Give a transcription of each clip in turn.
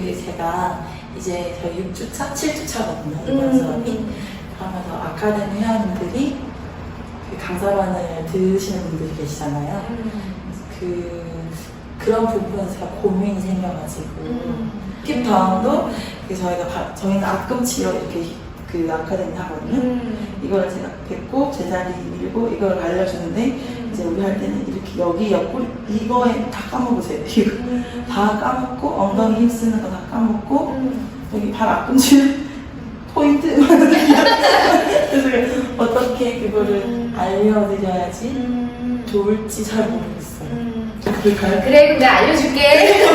그 제가 이제 저희 6주차, 7주차거든요. 음, 이번 수업이. 그러면서 아카데미 회원분들이 그 강사반을 들으시는 분들이 계시잖아요. 그 그런 부분에서 제가 고민이 생겨가지고 음. 힙다운도 그 저희가 바- 저희는 앞꿈치로 이렇게 그 아카데미 하거든요. 음. 이걸 제가 뱉고 제자리 밀고 이걸 알려주는데 이제 우리 할 때는 이렇게 여기 옆구리 이거에 다 까먹으세요. 이거 음. 다 까먹고 엉덩이 힘 쓰는 거 다 까먹고 음. 여기 발 앞꿈치 포인트 그래서 어떻게 그거를 음. 알려드려야지 음. 좋을지 잘 모르겠어요. 음. 그럴까요? 그래, 그럼 내가 알려줄게.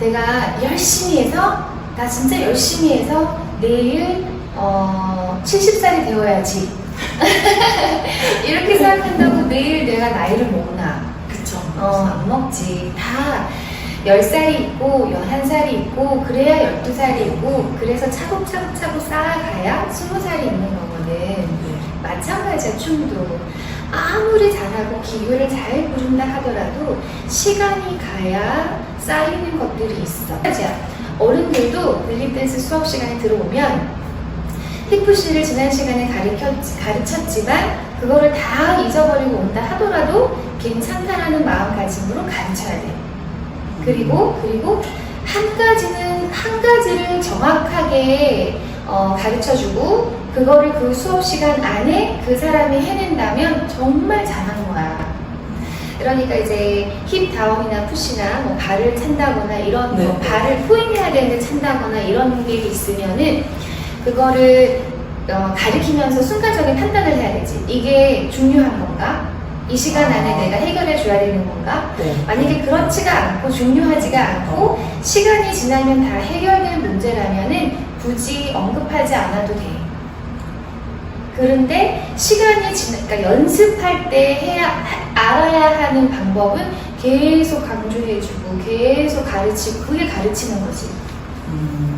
내가 열심히 해서, 나 진짜 열심히 해서 내일, 어, 70살이 되어야지. 이렇게 생각한다고 내일 내가 나이를 먹나? 그쵸. 어, 안 먹지. 다 10살이 있고, 11살이 있고, 그래야 12살이 있고, 그래서 차곡차곡차곡 쌓아가야 20살이 있는 거거든. 네. 마찬가지야 춤도 아무리 잘하고 기교를 잘 부른다 하더라도 시간이 가야 쌓이는 것들이 있어 어른들도 릴립댄스 수업 시간에 들어오면 히프시를 지난 시간에 가르쳐, 가르쳤지만 그거를 다 잊어버리고 온다 하더라도 괜찮다라는 마음가짐으로 가르쳐야 돼 그리고 그리고 한 가지는 한 가지를 정확하게 어, 가르쳐주고 그거를 그 수업 시간 안에 그 사람이 해낸다면 정말 잘한 거야. 그러니까 이제 힙 다운이나 푸시나 뭐 발을 찬다거나 이런 네. 뭐 발을 포인해야 되는데 찬다거나 이런 게 있으면은 그거를 어, 가리키면서 순간적인 판단을 해야 되지. 이게 중요한 건가? 이 시간 안에 아. 내가 해결해 줘야 되는 건가? 네. 만약에 그렇지가 않고 중요하지가 않고 시간이 지나면 다 해결될 문제라면은 굳이 언급하지 않아도 돼. 그런데 시간이 지나, 그러니까 연습할 때 해야 하- 알아야 하는 방법은 계속 강조해주고 계속 가르치고 그게 가르치는 거지. 음,